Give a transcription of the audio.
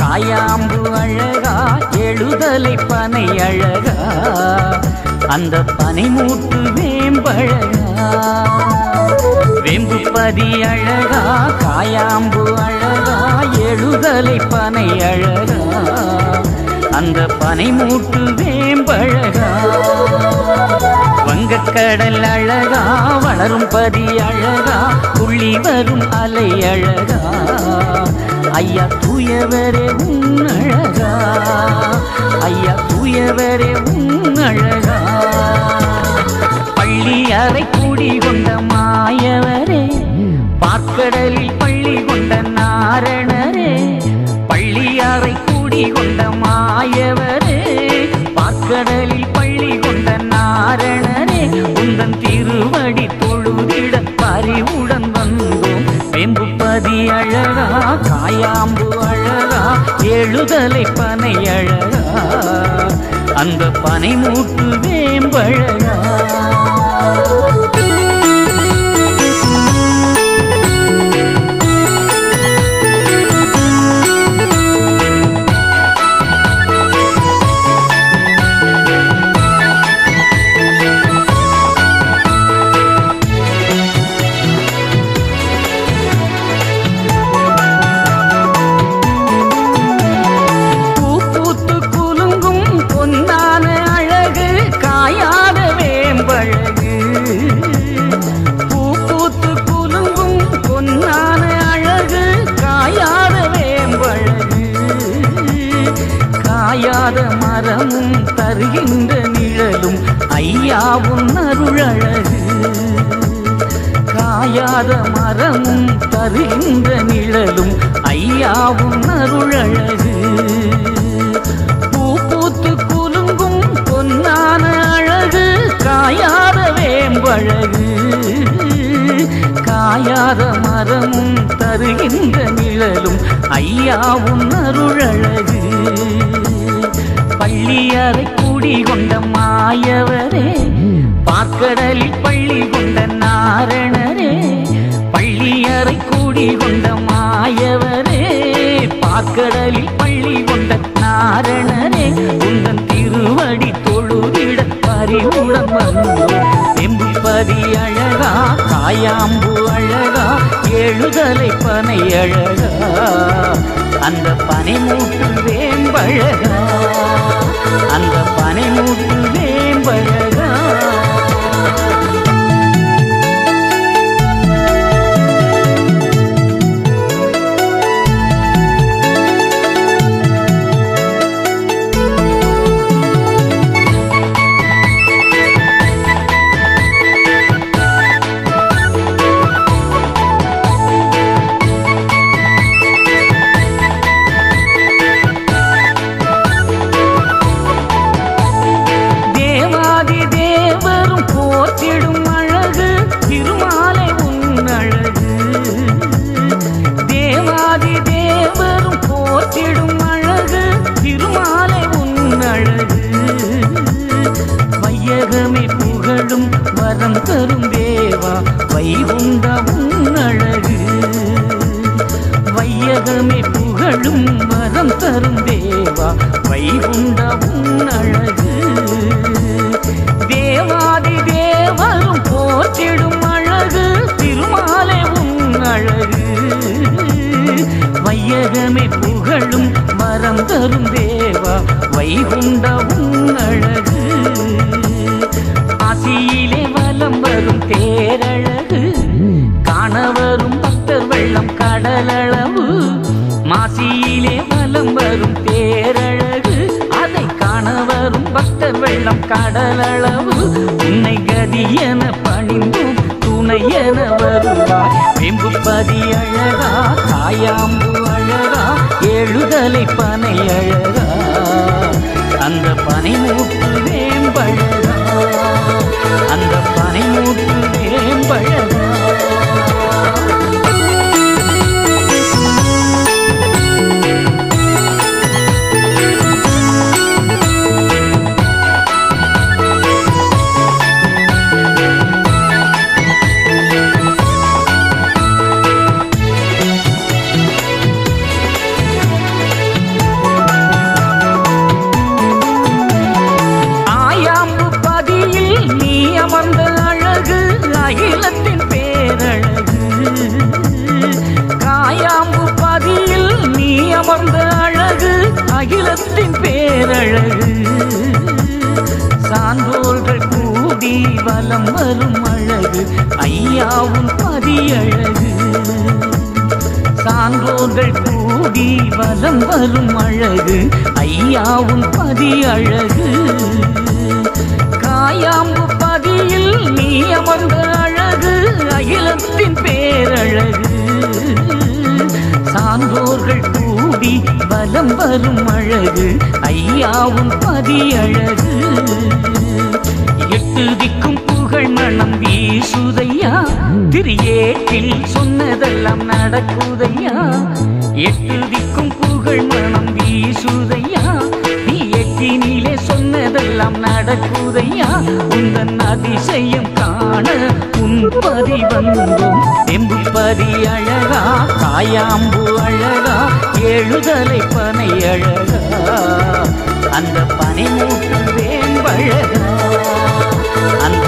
காயாம்பு அழகா எழுதலை பனை அழகா அந்த பனிமூட்டு வேம்பழகா. வெம்புப்பதி அழகா காயாம்பு அழகா எழுதலை பனை அழகா அந்த பனைமூட்டு வேம்பழகா. வங்கக்கடல் அழகா வளரும் பதி அழகா துள்ளி வரும் அலை அழகா. ஐயா தூயவரே உன் அழகா ஐயா தூயவரே உன் அழகா. பள்ளி அறை கூடி கொண்ட மாயவரே பார்க்கடலில் பள்ளி கொண்ட நாரணரே பள்ளி அறை கூடி கொண்ட மாயவரே. காயாம்பு அழகா எழுதலை பனை அழகா. அந்த பனை மூட்டு வேம்பழகா காயாத மரமும் தருகின்ற நிழலும் ஐயாவும் அருளழகு. காயாத மரமும் தருகின்ற நிழலும் ஐயாவும் அருளழகு. பூ பூத்து குலுங்கும் பொன்னான அழகு காயாத வேம்பழகு. காயாத மரமும் தருகின்ற நிழலும் ஐயாவும் அருளழகு. பள்ளி அறை கூடி கொண்ட மாயவரே. பார்க்கடலில் பள்ளி கொண்ட நாரணரே. பள்ளி அறை கூடி கொண்ட மாயவரே. பார்க்கடலில் பள்ளி கொண்ட நாரணரே. உந்தன் திருவடி தொழுதிட பறிவுடன் வந்தோம் எம்புப்பதி அழகா காயாம்பு அழகா எழுதலை பனை அழகா. அந்த பனை மூட்டும் வேம்பழகா. தேவா வைகுண்ட அழகு வையகமே புகழும் வரம் தரும் தேவா வைகுண்ட உன் அழகு தேவாதி தேவரும் போற்றிடும் அழகு திருமாலை உன் அழகு வையகமே புகழும் வரம் தரும் தேவா வைகுண்ட உன் அதை பக்த வெள்ளம் கடலளவு. உன்னை கதியென பணிந்தும் துணையென வருவாய் வெம்புப்பதி அழகா தாயாம்பு அழகா எழுதலை பனை அழகா. அந்த பனை அகிலத்தின் பேரழகு. சான்றோர்கள் கூடி வலம் வரும் அழகு. ஐயாவும் பதியழகு. சான்றோர்கள் கூடி வலம் வரும் அழகு. ஐயாவும் பதியழகு. காயாம்பு பதியில் நீ அமர்ந்த அழகு. அகிலத்தின் பேரழகு. சான்றோர்கள் வலம் வரும் அழகு ஐயாவும் பதியழகு. எட்டு திக்கும் புகழ் மனம் வீசுதையா? திரியேட்டில் சொன்னதெல்லாம் நடக்குதையா? எட்டு திக்கும் புகழ் மனம் வீசுதையா? நீ எட்டினிலே சொன்னதெல்லாம் நடக்குதையா? உந்தன் அதிசயம் காண உன்பதி வந்தோம் பதி அழகா காயாம்பு அழகா எழுதலை பனை அழகா. அந்த பனை மூட்டு வேம்பழகா அந்த